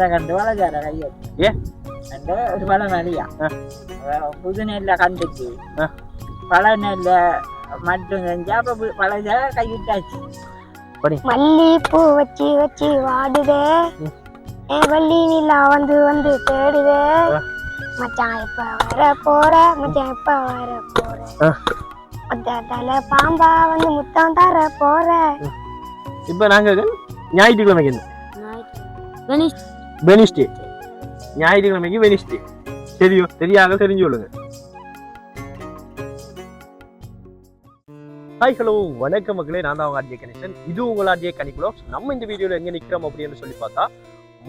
വളജാര കണ്ട് വളജാര കയ്യെത്തി എന്റെ ഒരു പല നടിയാ. പുതിനെല്ല കണ്ടിട്ട്. പളനെല്ല മറ്റും കഞ്ചാ അപ്പൊ വളജാര കൈയിട്ടാച്ചു மல்லிப்பூ வச்சு வச்சு வாடுதே வள்ளி நிலா வந்து வந்து தேடுதே மச்சான் இப்ப வர போற மச்சான் இப்ப வர போற மச்சாத்தால பாம்பா வந்து முத்தம் தர போற இப்ப நாங்க ஞாயிற்றுக்கிழமைக்கு கணேஷ் வெனிஸ்டே ஞாயிற்றுக்கிழமைக்கு வெனிஸ்டே தெரியும் தெரியாத தெரிஞ்சு கொள்ளுங்க. ஹாய் ஹலோ வணக்கம் மக்களே. நான் தான் அவங்க ஆர்ஜே கணேசன். இது உங்கள் ஆர்ஜே கணிக்குளம் நம்ம இந்த வீடியோவில் எங்கே நிற்கிறோம் அப்படின்னு சொல்லி பார்த்தா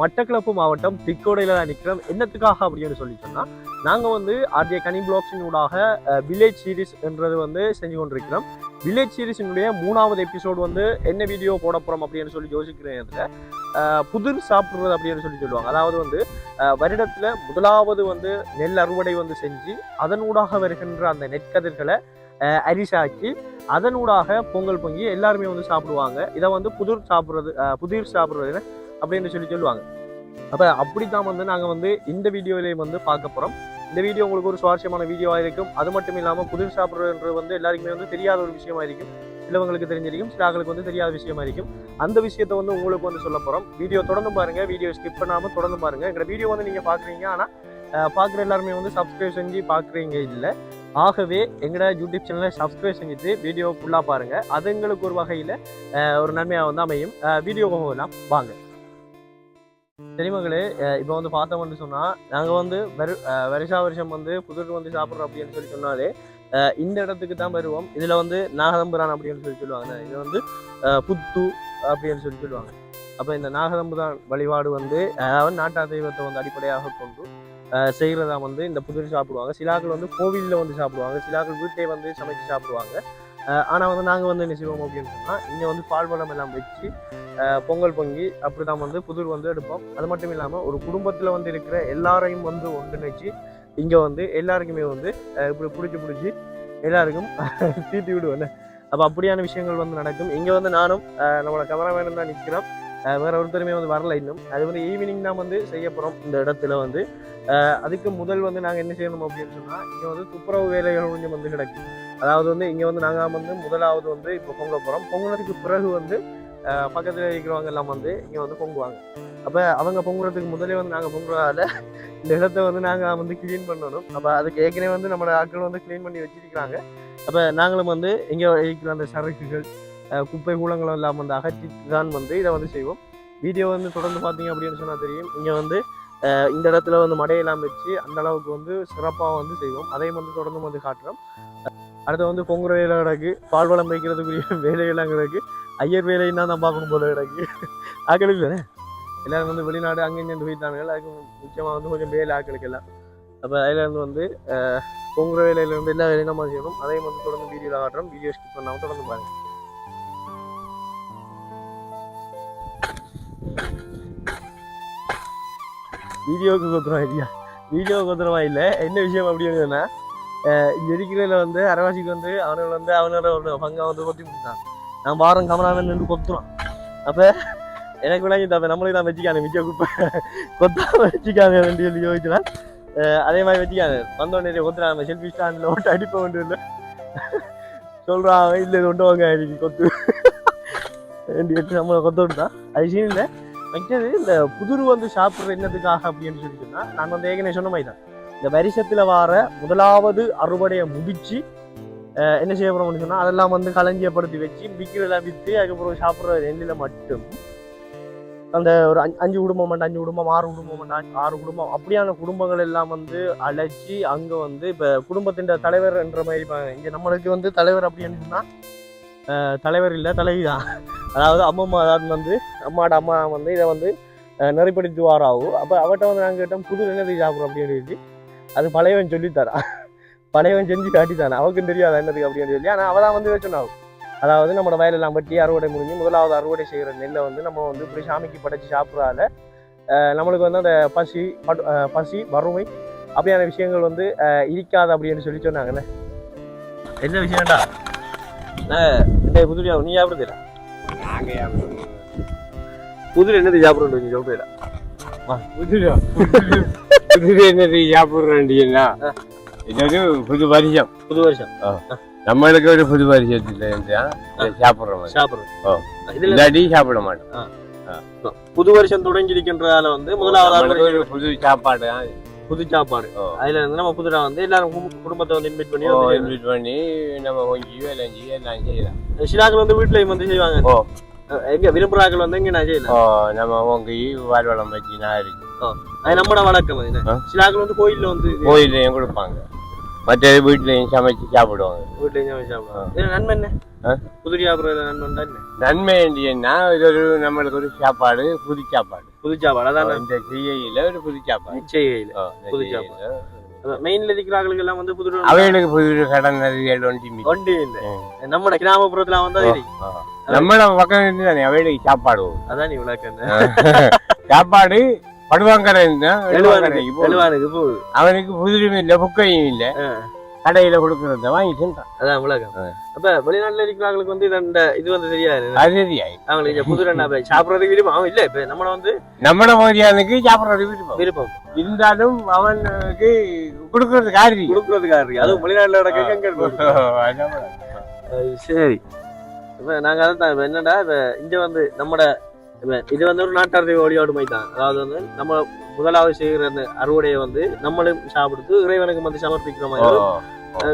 மட்டக்களப்பு மாவட்டம் திக்கோடையில் தான் நிற்கிறோம் என்னத்துக்காக அப்படின்னு சொல்லி சொன்னால் நாங்கள் வந்து ஆர்ஜே கனி பிளாக்ஸின் ஊடாக வில்லேஜ் சீரீஸ் என்றது வந்து செஞ்சு கொண்டிருக்கிறோம். வில்லேஜ் சீரீஸினுடைய மூணாவது எபிசோடு வந்து என்ன வீடியோ போட போகிறோம் அப்படின்னு சொல்லி யோசிக்கிறேன் இதுல, புதிர் சாப்பிட்றது அப்படின்னு சொல்லி சொல்லுவாங்க. அதாவது வந்து வருடத்தில் முதலாவது வந்து நெல் அறுவடை வந்து செஞ்சு அதனூடாக வருகின்ற அந்த நெற்கதிர்களை அரிசாக்கி அதனூடாக பொங்கல் பொங்கி எல்லாருமே வந்து சாப்பிடுவாங்க. இதை வந்து புதிர் சாப்பிட்றது புதிர் சாப்பிட்றது அப்படின்னு சொல்லி சொல்லுவாங்க. அப்போ அப்படி தான் வந்து நாங்கள் வந்து இந்த வீடியோவிலையும் வந்து பார்க்க போகிறோம் இந்த வீடியோ உங்களுக்கு ஒரு சுவாரஸ்யமான வீடியோவாக இருக்கும். அது மட்டும் இல்லாமல் புதிர் சாப்பிட்றதுன்றது வந்து எல்லாருக்குமே வந்து தெரியாத ஒரு விஷயமா இருக்கும். சிலவங்களுக்கு தெரிஞ்சிருக்கும் சிலாக்களுக்கு வந்து தெரியாத விஷயமா இருக்கும். அந்த விஷயத்தை வந்து உங்களுக்கு வந்து சொல்ல போகிறோம் வீடியோ தொடர்ந்து பாருங்கள் வீடியோ ஸ்கிப் பண்ணாமல் தொடர்ந்து பாருங்கள் எங்களோட வீடியோ வந்து நீங்கள் பார்க்குறீங்க ஆனால் பார்க்குற எல்லாருமே வந்து சப்ஸ்கிரைப் செஞ்சு பார்க்குறீங்க இல்லை. ஆகவே எங்களோட யூடியூப் சேனலை சப்ஸ்கிரைப் செஞ்சுட்டு வீடியோ ஃபுல்லாக பாருங்கள் அது எங்களுக்கு ஒரு வகையில் ஒரு நன்மையாக வந்து அமையும். வீடியோ போகலாம். வாங்க. சரி மகளே இப்போ வந்து பார்த்தோம்னு சொன்னால் நாங்கள் வந்து வரு அஹ், வருஷா வருஷம் வந்து புதுட்டு வந்து சாப்பிட்றோம் அப்படின்னு சொல்லி சொன்னாலே அஹ், இந்த இடத்துக்கு தான் வருவோம். இதில் வந்து நாகதம்புரான் அப்படின்னு சொல்லி சொல்லுவாங்க. இது வந்து புத்து அப்படின்னு சொல்லி சொல்லுவாங்க. அப்போ இந்த நாகதம்புரான் வழிபாடு வந்து அதாவது நாட்டா தெய்வத்தை வந்து அடிப்படையாக கொண்டு அஹ், செய்கிறதா வந்து இந்த புதிர் சாப்பிடுவாங்க. சிலாக்கள் வந்து கோவிலில் வந்து சாப்பிடுவாங்க. சிலாக்கள் வீட்டிலே வந்து சமைச்சு சாப்பிடுவாங்க. ஆனால் வந்து நாங்கள் வந்து என்ன செய்வோம் அப்படின்னு சொன்னால் இங்கே வந்து பால் எல்லாம் வச்சு பொங்கல் பொங்கி அப்படி தான் வந்து புதிர் வந்து எடுப்போம். அது மட்டும் இல்லாமல் ஒரு குடும்பத்தில் வந்து இருக்கிற எல்லாரையும் வந்து ஒன்றிணைச்சு இங்கே வந்து எல்லாருக்குமே வந்து இப்படி பிடிச்சி பிடிச்சி எல்லாருக்கும் தீட்டி விடுவேன் அப்போ அப்படியான விஷயங்கள் வந்து நடக்கும். இங்கே வந்து நானும் நம்மளோட கேமராமேனும் தான் நிற்கிறோம் வேற ஒருத்தருமே வந்து வரல இன்னும். அது வந்து ஈவினிங் தான் வந்து செய்ய போகிறோம் இந்த இடத்துல வந்து. அதுக்கு முதல் வந்து நாங்கள் என்ன செய்யணும் அப்படின்னு சொன்னால் இங்கே வந்து துப்புரவு வேலைகள் கொஞ்சம் வந்து கிடக்கு. அதாவது வந்து இங்கே வந்து நாங்கள் வந்து முதலாவது வந்து இப்போ பொங்க போகிறோம் பொங்குனதுக்கு பிறகு வந்து பக்கத்தில் இருக்கிறவங்க எல்லாம் வந்து இங்கே வந்து பொங்குவாங்க. அப்போ அவங்க பொங்குறதுக்கு முதலே வந்து நாங்கள் பொங்குறதால இந்த இடத்த வந்து நாங்கள் வந்து க்ளீன் பண்ணணும். அப்போ அதுக்கு ஏற்கனவே வந்து நம்மளோட ஆட்கள் வந்து க்ளீன் பண்ணி வச்சிருக்கிறாங்க. அப்போ நாங்களும் வந்து இங்கே இருக்கிற அந்த சரக்குகள் குப்பை கூலங்களும் எல்லாம் வந்து அகற்றி தான் வந்து இதை வந்து செய்வோம். வீடியோ வந்து தொடர்ந்து பார்த்தீங்க அப்படின்னு சொன்னால் தெரியும். இங்கே வந்து இந்த இடத்துல வந்து மடையெல்லாம் வச்சு அந்த அளவுக்கு வந்து சிறப்பாக வந்து செய்வோம். அதையும் வந்து தொடர்ந்து வந்து காட்டுறோம். அடுத்து வந்து பொங்குற வேலை கிடக்கு. பால் வளம் வைக்கிறதுக்குரிய வேலையெல்லாம் கிடக்கு. ஐயர் வேலையும் தான் பார்க்கணும் போல கிடக்கு. ஆக்களுக்கு தானே எல்லாரும் வந்து வெளிநாடு அங்கே இங்கே போயிட்டாங்க அதுக்கு முக்கியமாக வந்து கொஞ்சம் வேலை ஆக்களுக்கு எல்லாம். அப்போ அதில் இருந்து வந்து பொங்குற வேலையிலேருந்து எல்லா வேலையும் நம்ம செய்யணும். அதையும் வந்து தொடர்ந்து வீடியோவில் காட்டுறோம். வீடியோ ஸ்கிப் பண்ணாமல் தொடர்ந்து பாருங்கள் வீடியோவுக்கு கொத்துறோம் இல்லையா? வீடியோவுக்கு கொத்துறவா இல்லை? என்ன விஷயம் அப்படின்னு இங்கே இருக்கிறதுல வந்து அரவாசிக்கு வந்து அவனுக்கு வந்து அவனோட ஒரு பங்கை வந்து கொத்தி கொடுத்தான். நான் வாரம் கமராமன் நின்று கொத்துறான் அப்போ எனக்கு விளங்கி தப்ப நம்மளே தான் வச்சுக்காங்க மிச்ச குப்பை. கொத்தாம வச்சுக்காங்க ரெண்டு சொல்லி யோசிச்சுனா அதே மாதிரி வச்சுக்காங்க வந்தோடனே கொத்துறாங்க செல்ஃபி ஸ்டாண்டில் ஓட்டு அடிப்ப வேண்டிய இல்லை. சொல்கிறான் இல்லை இது ஒன்று வாங்க அடிக்கு கொத்து. ரெண்டு எட்டு நம்மளை கொத்து விட்டுதான் அது சீன் இல்லை. வைக்கிறது இந்த புதுரு வந்து சாப்பிட்ற என்னத்துக்காக அப்படின்னு சொல்லி சொன்னால் நான் வந்து ஏற்கனவே சொன்ன மாதிரி தான். இந்த வரிசத்தில் வார முதலாவது அறுவடையை முடிச்சு என்ன செய்ய போறோம்னு சொன்னால் அதெல்லாம் வந்து களஞ்சியப்படுத்தி வச்சு விற்கிறதெல்லாம் விற்று அதுக்கப்புறம் சாப்பிட்ற நெல்லில் மட்டும். அந்த ஒரு அஞ்சு அஞ்சு குடும்பம் மட்டும் அஞ்சு குடும்பம் ஆறு குடும்பம் மட்டும் ஆறு குடும்பம். அப்படியான குடும்பங்கள் எல்லாம் வந்து அழைச்சி அங்கே வந்து இப்போ குடும்பத்தின் தலைவர் என்ற மாதிரி இருப்பாங்க. இங்கே நம்மளுக்கு வந்து தலைவர் அப்படின்னு சொன்னால் தலைவர் இல்லை தலைவி தான். அதாவது அம்மம்மா தான் வந்து அம்மாட அம்மா வந்து இதை வந்து நெறிப்படுத்துவாராகும் அப்போ அவட்ட வந்து நாங்கள் கேட்டோம் புது என்னது சாப்பிட்றோம் அப்படின்னு சொல்லி அது பழையவன் சொல்லித்தரா பழையவன் செஞ்சு காட்டித்தானே அவருக்கும் தெரியாது என்னதுக்கு அப்படின்னு சொல்லி. ஆனால் அவள் தான் வந்து சொன்னாவும் அதாவது நம்மளோட வயலெல்லாம் வெட்டி அறுவடை முடிஞ்சு முதலாவது அறுவடை செய்கிற நெல்லை வந்து நம்ம வந்து இப்படி சாமிக்கு படைச்சு சாப்பிட்றதால நம்மளுக்கு வந்து அந்த பசி படு- பசி வறுமை அப்படியான விஷயங்கள் வந்து இருக்காது அப்படின்னு சொல்லி சொன்னாங்கண்ணே. என்ன விஷயம்டா? இந்த புதுடியா நீ சாப்பிடுதில்ல புதுல என்னது சாப்பிடுறது நீ சொல்றீல புதுடா என்னது? சாப்பிடுறேன்டீங்கன்னா இது ஒரு புது வருஷம். புது வருஷம். நம்மளுக்கு ஒரு புது வருஷத்துல சாப்பிடுறோம் இதுல இல்லாட்டி சாப்பிட மாட்டோம். புது வருஷம் தொடங்கியிருக்கின்றதால வந்து முதலாவது புது சாப்பாடு. புது சாப்பாடு. அதுல இருந்து நம்ம புதுடா வந்து எல்லாரும் குடும்பத்தை வந்து இன்வைட் பண்ணி invite பண்ணி நம்ம கொஞ்சம் விளைஞ்சி எல்லாம் செய்யலாம். சிலாக்கள் வந்து வீட்லயும் வந்து செய்வாங்க. எங்க விரும்புறாக்கள் வந்து இங்க நான் செய்யலாம் நம்ம உங்க வாழ்வளம் வச்சு நான் இருக்கு அது நம்மட வழக்கம் அது ஆ. சிலாக்கள் வந்து கோயில்ல வந்து கோயிலையும் கொடுப்பாங்க. மற்ற வீட்லயும் சமைச்சு சாப்பிடுவாங்க. வீட்லயும் சாப்பிடுவாங்க. இது நன்மை என்ன? புது நன்மை நன்மை என்ன? இது ஒரு நம்மளுக்கு ஒரு சாப்பாடு புது சாப்பாடு. புது சாப்பாடு அதான்? இந்த செய்யல ஒரு புது சாப்பாடு. இந்த புது செய்கையில. மெயின்ல இருக்கிறார்களுக்கு எல்லாம் வந்து புது அவைகளுக்கு புது கடன் நிறைய ஒண்டி. வண்டி இல்ல நம்மட கிராமப்புறத்துல வந்து. நம்மள பக்கம் இருந்து தானே அவைகளுக்கு சாப்பாடு. அதான் நீ விளக்க சாப்பாடு படுவாங்கரை. எழுவானுக்கு அவனுக்கு புதுலும் இல்ல புக்கையும் இல்ல. கடையில கொடுக்கறத வாங்கி தின்றான் அதான் ஆ. அப்ப வெளிநாட்டுல இருக்கிறவங்களுக்கு வந்து இந்த இது வந்து தெரியாது. அது சரியாயி அவங்களுக்கு புது ரெண்டா சாப்பிடுறதுக்கு விருப்பம். அவன் இல்ல இப்ப நம்மள வந்து நம்மள மாதிரியானுக்கு சாப்பிடுறது விருப்பம். விருப்பம். இருந்தாலும் அவனுக்கு கொடுக்கறது காரியம் கொடுக்கறதுக்காக இருக்கு அதுவும் வெளிநாட்டுல நடக்க சரி. இப்ப நாங்க அதான் என்னடா இப்ப இங்க வந்து நம்மட இது வந்து ஒரு நாட்டார்ந்த வழிபாடு மாதிரி தான் அதாவது வந்து நம்ம முதலாவது செய்கிற அந்த அறுவடையை வந்து நம்மளும் சாப்பிடுத்து இறைவனுக்கு வந்து சமர்ப்பிக்கிற மாதிரி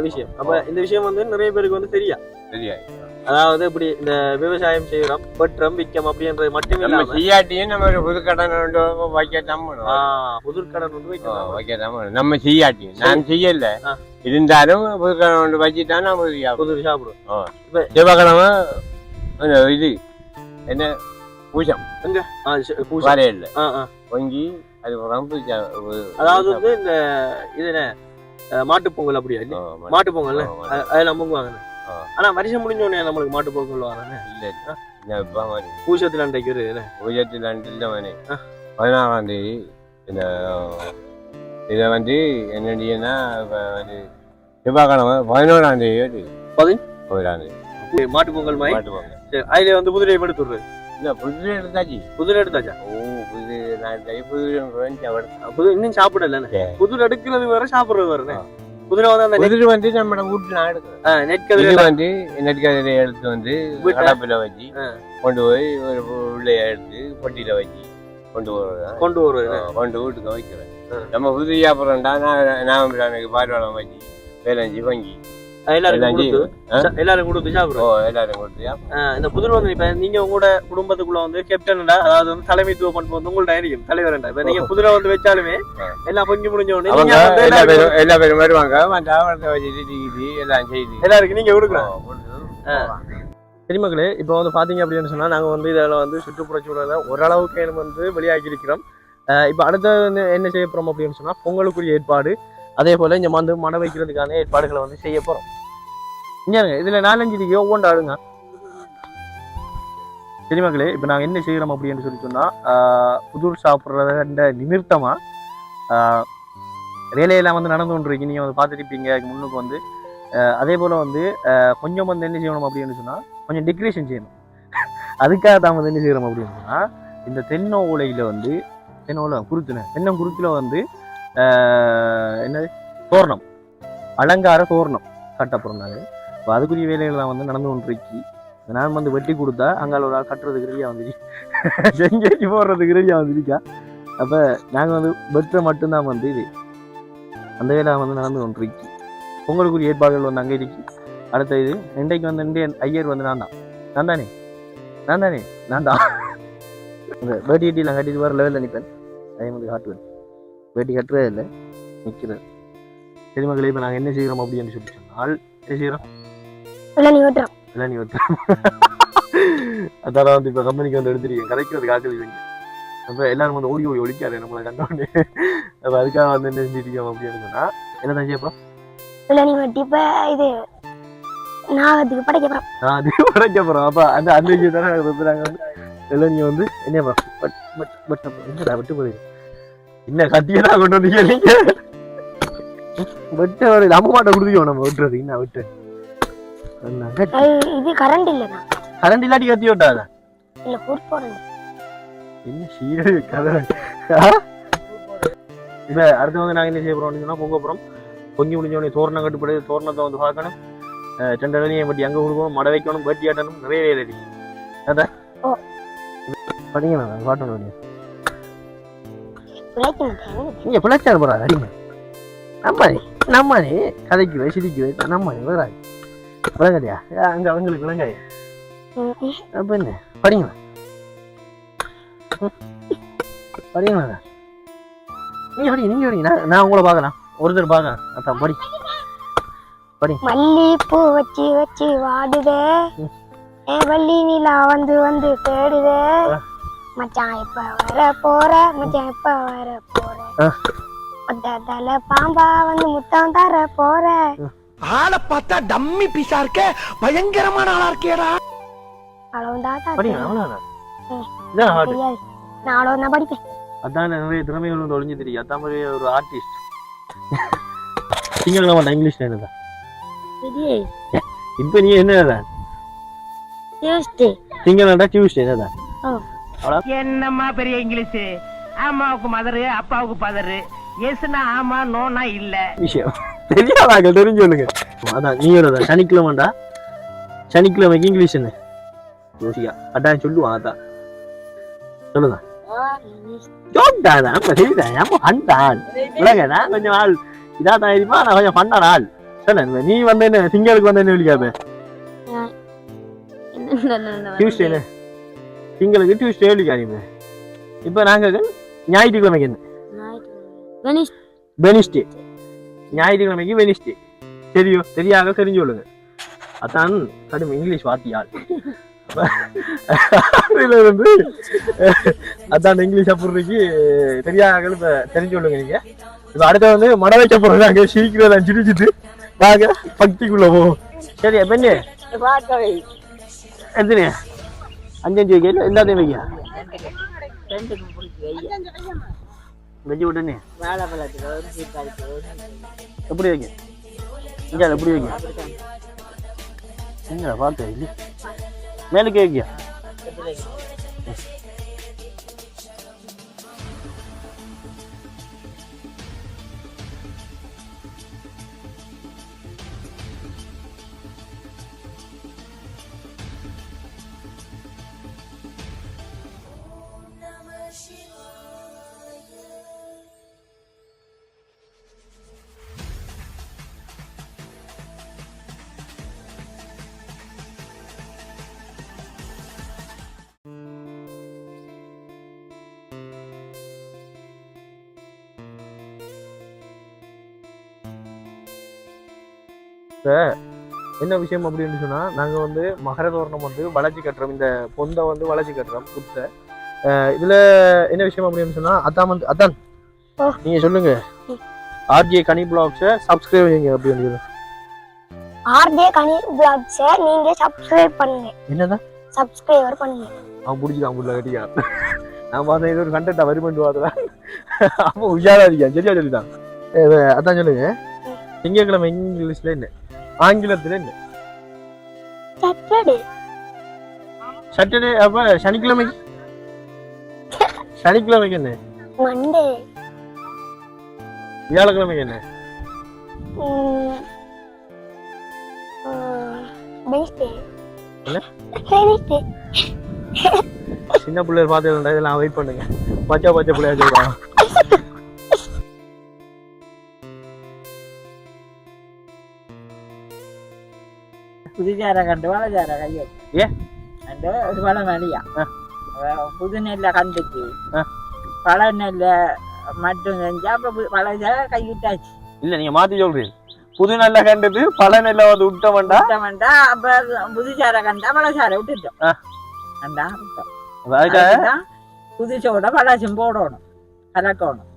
விஷயம். அப்ப இந்த விஷயம் வந்து நிறைய பேருக்கு வந்து தெரியா? அதாவது இப்படி இந்த விவசாயம் செய்யறோம் வெற்றம் விக்கம் அப்படின்றது மட்டும் இல்லாம செய்யாட்டியும் நம்ம ஒரு புது கடன் வைக்கத்தான் பண்ணுவோம். ஆஹ் புதுக்கடன் வந்து வைக்கலாம் வைக்கத்தான் பண்ணுவோம். நம்ம செய்யாட்டியும். நான் செய்யல. இருந்தாலும் புது கடன் ஒன்று வச்சுட்டா நம்ம புது சாப்பிடுவோம். சிவகிழமை அந்த இது? என்ன? பூஜம் பூசை. வரையில. பொங்கி அதுக்கப்புறம் பூஜை அதாவது வந்து இந்த இது என்ன அஹ், மாட்டுப் பொங்கல் அப்படியா இல்ல மாட்டுப் பொங்கல் அதெல்லாம் பொங்குவாங்க ஆ. ஆனா வருஷம் முடிஞ்ச உடனே நம்மளுக்கு மாட்டுப் பொங்கல் வரானே இல்லை பூசத்துல அன்றைக்கு ஒரு? பூஜத்தில் மணி. பதினாறாம் தேதி இந்த இதை வந்து என்னடினா வந்து செவ்வாய்க்கிழமை பதினோராம் தேதி பதினோராம் தேதி பொங்கல் மாதிரி மாட்டு பொங்கல் சரி, அதுல வந்து குதிரையை எடுத்துடுறது இல்லை புது எடுத்தாச்சு குதிரை எடுத்தாச்சா ஓ புது நான் புது புது இன்னும் சாப்பிடல. குதிரை எடுக்கிறது வேற சாப்பிடுறது. குதிரை வந்து அந்த புது வந்து நம்ம வீட்டில் ஆ, நெற்கதிரை வந்து நெற்கதிரை எடுத்து வந்து கடப்பில் வச்சு. கொண்டு போய் ஒரு உள்ளே எடுத்து பொட்டியில் வச்சு கொண்டு போகிறேன் கொண்டு வருவது கொண்டு வீட்டுக்கு வைக்கிறேன் ஆ. நம்ம புது வியாபாரம்டா நான் நான் பார்வலம் வச்சு வேலஞ்சி வங்கி எல்லாருக்கும் கொடுத்து எல்லாரும் கொடுத்து எல்லாரும் கொடுத்து இந்த குதிரை வந்து இப்ப நீங்க உங்களோட குடும்பத்துக்குள்ள வந்து கேப்டன்டா அதாவது வந்து தலைமைத்துவம் பண்பு வந்து உங்கள்ட்ட இருக்கும் தலைவரண்டா இப்ப நீங்க குதிரை வந்து வச்சாலுமே. எல்லாம் பொங்கி முடிஞ்ச உடனே நீங்க எல்லா பேரும் வருவாங்க எல்லாம் செய்து. எல்லாருக்கும் நீங்க ஆ. சரி மக்களே இப்போ வந்து பார்த்தீங்க அப்படின்னு சொன்னால் நாங்கள் வந்து இதில் வந்து சுற்றுப்புற சூழலை ஓரளவுக்கு வந்து வெளியாகி இருக்கிறோம் இப்போ அடுத்தது வந்து என்ன செய்ய போகிறோம் அப்படின்னு சொன்னால் பொங்கலுக்குரிய ஏற்பாடு அதே போல் இங்கே வந்து மன வைக்கிறதுக்கான ஏற்பாடுகளை வந்து செய்ய போகிறோம் இங்கே இதில் நாலஞ்சு இருக்கு ஒவ்வொன்று ஆளுங்க சரி மக்களே இப்போ நாங்கள் என்ன செய்கிறோம் அப்படின்னு சொல்லி சொன்னால் புதூர் சாப்பிட்றத நிமித்தமாக வேலையெல்லாம் வந்து நடந்து கொண்டிருக்கு. நீங்கள் வந்து பார்த்துருப்பீங்க அதுக்கு முன்னுக்கு வந்து அதே போல் வந்து கொஞ்சம் வந்து என்ன செய்யணும் அப்படின்னு சொன்னால் கொஞ்சம் டெக்கரேஷன் செய்யணும். அதுக்காக தான் வந்து என்ன செய்கிறோம் அப்படின்னு சொன்னால் இந்த தென்னோ ஓலையில் வந்து தென்னோல ஓலை தென்னம் குருத்தில் வந்து என்னது? தோரணம். அலங்கார தோரணம் கட்டப்புறம் நாங்கள் இப்போ அதுக்குரிய வேலைகள் தான் வந்து நடந்து கொண்டிருக்கு. நான் வந்து வெட்டி கொடுத்தா அங்கால ஒரு ஆள் கட்டுறதுக்கு ரெடியாக வந்துச்சு செஞ்சேரி போடுறதுக்கு ரெடியாக வந்துருக்கா அப்போ நாங்கள் வந்து வெட்ட மட்டும்தான் வந்து இது. அந்த வேலை வந்து நடந்து கொண்டிருக்கி. பொங்கலுக்குரிய ஏற்பாடுகள் வந்து அங்கே இருக்கு. அடுத்த இது இன்றைக்கு வந்து இந்தியன் ஐயர் வந்து நான் தான். நான் தானே? நான் தானே? நான் தான். இந்த வேட்டி கட்டிலாம் கட்டிட்டு வர லெவலில் நிற்பேன் அதே வந்து காட்டுவேன். வேட்டி கட்டுறதே இல்லை. நிற்கிறேன் சரி மகளே இப்போ நாங்கள் என்ன செய்கிறோம் அப்படின்னு சொல்லி சொன்னால் என்ன செய்கிறோம் இல்லை நீ ஓட்டுறோம். இல்லை நீ வந்து அதான் வந்து இப்போ கம்பெனிக்கு வந்து எடுத்துருக்கேன். கதைக்கிறது காக்கல் இவங்க அப்போ எல்லாரும் வந்து ஓடி ஓடி ஒழிக்காரு நம்மளை கண்டோடனே அப்போ அதுக்காக வந்து என்ன செஞ்சிருக்கோம் அப்படின்னு சொன்னால் என்ன தான் செய்யப்போம் இல்லை நீ வெட்டி இப்போ இது நாகத்துக்கு படைக்க போகிறோம் நான் அது உடைக்க போறோம். அப்ப அந்த அந்த விஷயம் தானே நாங்க வந்து நீங்க வந்து என்ன பட் பட் பட் என்னடா விட்டு போகுது என்ன கத்தியடா கொண்டு வந்தீங்க நீங்க? வெட்ட ஒரு அம்மா மாட்ட கொடுத்துக்கோ நம்ம விட்டுறது. என்ன விட்டு? இது கரண்ட் இல்லைண்ணா. கரண்ட் இல்லாட்டி கத்தி விட்டாத இல்லை ஃபுட் போடுங்க என்ன சீரடி கதை. இப்ப அடுத்து வந்து நாங்க என்ன செய்ய போறோம்னு சொன்னா பொங்க போறோம். பொங்கி முடிஞ்ச உடனே தோரணம் கட்டுப்படு தோரணத்தை வந்து பார்க்கணும். ரெண்டு இளநியை பட்டி அங்க கொடுக்கணும் மடை வைக்கணும் பேட்டி ஆட்டணும் நிறைய வேலை இருக்கு. அதான். படிங்க பாட்டணும் நீங்க பிள்ளைச்சார் போறா அடிமை. நம்மாரி நம்மாரி கதைக்குவே சிரிக்குவே நம்மாரி வராது விளங்கடியா அங்க அவங்களுக்கு விளங்காய அப்ப என்ன? படிங்களா? படிங்களா? நீங்க படி நீங்க படி நான் நான் உங்களை பார்க்கலாம். ஒருத்தர் பார்க்கலாம். அதான் படி. மல்லிப்பூ வச்சு வச்சு வாடுதே. வள்ளி நிலா வந்து வந்து தேடுதே. மச்சான் இப்ப வர போற மச்சான் இப்ப வர போற. தலை பாம்பா வந்து முத்தம் தர போற. ஆளை பார்த்தா டம்மி பீஸா இருக்க பயங்கரமான ஆளா இருக்கேடா நான் அவ்வளவு தான் படிப்பேன் அதான் நிறைய திறமைகள் வந்து ஒளிஞ்சு தெரியும். அதான் மாதிரி ஒரு ஆர்டிஸ்ட் திங்கக்கிழமை இங்கிலீஷ் என்னதான் இப்போ நீ என்னதான் டியூஸ்டே திங்கக்கிழமை டியூஸ்டே என்னதான் என்னம்மா பெரிய இங்கிலீஷ்? அம்மாவுக்கு மதரு அப்பாவுக்கு பதரு எஸ்னா ஆமா நோனா இல்ல. விஷயம். தெரியாதாங்க தெரிஞ்சு சொல்லுங்க. அதான் நீ தான் சனிக்கிழமைண்டா சனிக்கிழமைக்கு இங்கிலீஷ் என்ன? அதான் சொல்லுவான் அதான். சொல்லுங்க. ஜோக் தான் நம்ம தெரியுதான் நம்ம ஃபன் இல்லைங்க நான் கொஞ்சம் ஆள். இதா தான் இருப்பா நான் கொஞ்சம் ஃபன்னான ஆள். சொல்ல நீ வந்து என்ன திங்களுக்கு வந்து என்ன விழிக்காம டியூஸ்டே என்ன திங்களுக்கு டியூஸ்டே நீ இப்போ நாங்கள் ஞாயிற்றுக்கிழமைக்கு என்ன வெனிஸ்டே. ஞாயிற்றுக்கிழமைக்கு வெனிஸ்டே. சரியோ தெரியாக தெரிஞ்சு கொள்ளுங்க. அதான் கடும் இங்கிலீஷ் வாத்தியால். அதுல வந்து அதான் இங்கிலீஷ் அப்படிக்கு தெரியாத இப்ப தெரிஞ்சு கொள்ளுங்க நீங்க. இப்ப அடுத்த வந்து மட வைக்க போறாங்க சீக்கிரம் சிரிச்சிட்டு. வாங்க பக்திக்குள்ள போ சரி பெண்ணு எத்தனை அஞ்சஞ்சு வைக்கல எல்லாத்தையும் வைக்க? வெஜ்ஜி விட்டுனே. வாழைப்பழத்தில் ஒரு எப்படி வைக்க? இங்கே எப்படி வைக்க? எங்கடா பார்த்து இல்லை மேலுக்கு வைக்கியா என்ன விஷயம் அப்படின்னு சொன்னா நாங்க வந்து மகர தோரணம் வந்து வளைச்சி கட்டுறோம். இந்த பொந்தை வந்து வளைச்சி கட்டுறோம் புத்த இதுல என்ன விஷயம் அப்படின்னு சொன்னா அதான் வந்து அதான். நீங்க சொல்லுங்க. ஆர்ஜே கனி பிளாக்ஸை சப்ஸ்கிரைப் செய்யுங்க அப்படின்னு. ஆர்ஜே கனி பிளாக்ஸை நீங்க சப்ஸ்கிரைப் பண்ணுங்க. என்னதான் சப்ஸ்கிரைபர் பண்ணுங்க. அவன் பிடிச்சிக்கான் புள்ள கட்டிக்கா நான் பார்த்தேன் இது ஒரு கண்டென்ட்டா வரி பண்ணிட்டு பார்த்தேன் அவன் உஷாரா இருக்கான். சரியா சொல்லிட்டான். அதான் சொல்லுங்க. திங்கட்கிழமை இங்கிலீஷ்ல என்ன? ஆங்கிலத்துல சாட்டர்டே சாட்டர்டே அப்ப சனிக்கிழமைக்கு சனிக்கிழமைக்கு என்ன? மண்டே வியாழக்கிழமைக்கு என்ன? சின்ன பிள்ளைகள் பார்த்து இதெல்லாம் வெயிட் பண்ணுங்க. பச்சை பச்சை பிள்ளையா சொல்றான் அந்த ஒரு பழ மணியா ஆ. புது நெல்லை கண்டுட்டு ஆ. பழ நெல்லை மட்டும் செஞ்சா அப்ப பழச்சார கைவிட்டாச்சு இல்ல நீங்க மாத்தி சொல்றீங்க புது நெல்லை கண்டுட்டு பல நெல்லை வந்து விட்ட வேண்டாம் விட்டோம்டா அப்ப புதுச்சார கண்டா பழச்சார விட்டுட்டோம். கண்டா விட்டோம் புதுச்சோட பழச்சும் போடணும் கலக்கணும்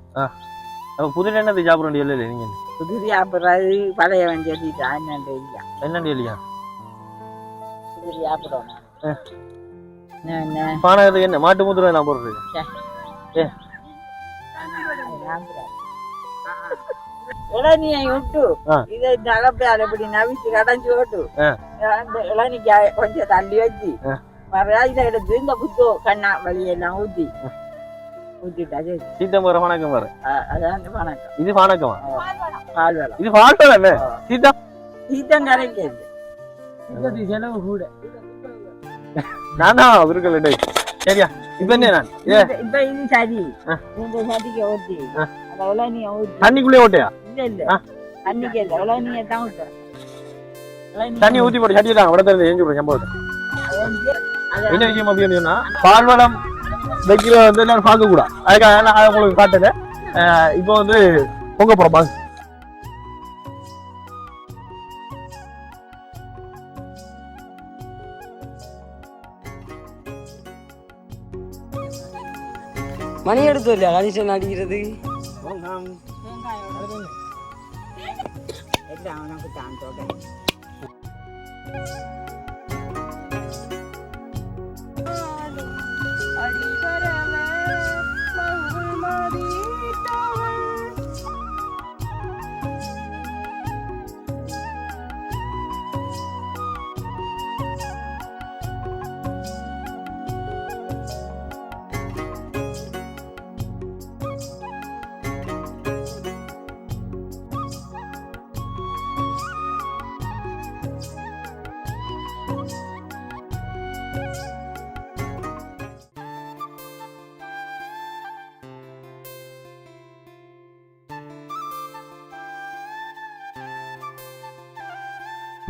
அப்ப புது நெண்ணத்தை சாப்பிட வேண்டிய இல்லை நீங்க புதுதி சாப்பிட்றது பழைய வண்டி சொல்லிட்டா என்னண்டு இல்லையா என்னண்டு இல்லையா பானகத்துக்கு என்ன மாட்டு முதுரை நான் போடுறது. இளநியை விட்டு. இதை நகப்பையால் இப்படி நவிச்சு கடைஞ்சு விட்டு இளநிக்காய கொஞ்சம் தள்ளி வச்சு. இதை எடுத்து இந்த புத்து கண்ணா வழியெல்லாம் ஊத்தி. வர வணக்கம் வர இது வணக்கமா? பால் வேலை இது கரைக்கிறது செலவு கூட. நான் தான் அவர்கள் சரியா? இப்ப என்ன நான்? இப்ப- இது சரி. இந்த சதிக்கு தண்ணிக்குள்ளே ஓட்டையா இல்ல இல்ல. ஆ. தண்ணிக்கு இல்ல. உலனிய தான் ஊத்த தண்ணி ஊத்தி போட்டு சட்டி தான் விட தெரிஞ்சு ஏஞ்சி விடுறேன் சம்பவத்தை என்ன விஷயம் அப்படின்னு சொன்னா? பால்வளம் வைக்கிற வந்து எல்லாரும் பார்க்க கூடாது அதுக்காக நான் உங்களுக்கு அஹ் இப்போ வந்து பொங்க போறோம் பாங்க மணி எடுத்து இல்லையா கணேசன் அடிக்கிறது? அவனுக்கு தான் சொல்றேன்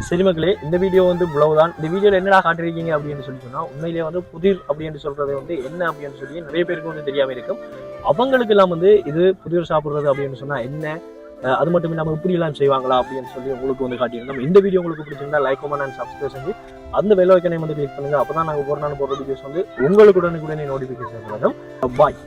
சரி மக்களே இந்த வீடியோ வந்து இவ்வளவுதான். இந்த வீடியோல என்னடா காட்டிருக்கீங்க அப்படின்னு சொல்லி சொன்னா உண்மையிலே வந்து புதிர் அப்படின்னு சொல்றது வந்து என்ன அப்படின்னு சொல்லி நிறைய பேருக்கு வந்து தெரியாம இருக்கும். அவங்களுக்கு எல்லாம் வந்து இது புதிர் சாப்பிடுறது அப்படின்னு சொன்னா என்ன? அது மட்டும் இல்லாமல் இப்படி எல்லாம் செய்வாங்களா அப்படின்னு சொல்லி உங்களுக்கு வந்து காட்டியிருந்தோம். இந்த வீடியோ உங்களுக்கு பிடிச்சிருந்தா லைக் கமெண்ட் அண்ட் சப்ஸ்கிரைப் செஞ்சு அந்த வெள்ள ஐக்கனை வந்து கிளிக் பண்ணுங்க. அப்பதான் நாங்கள் ஒரு நாள் போடுற வீடியோஸ் வந்து உங்களுக்கு உடனுக்குடனே நோட்டிபிகேஷன் வரும். பாய்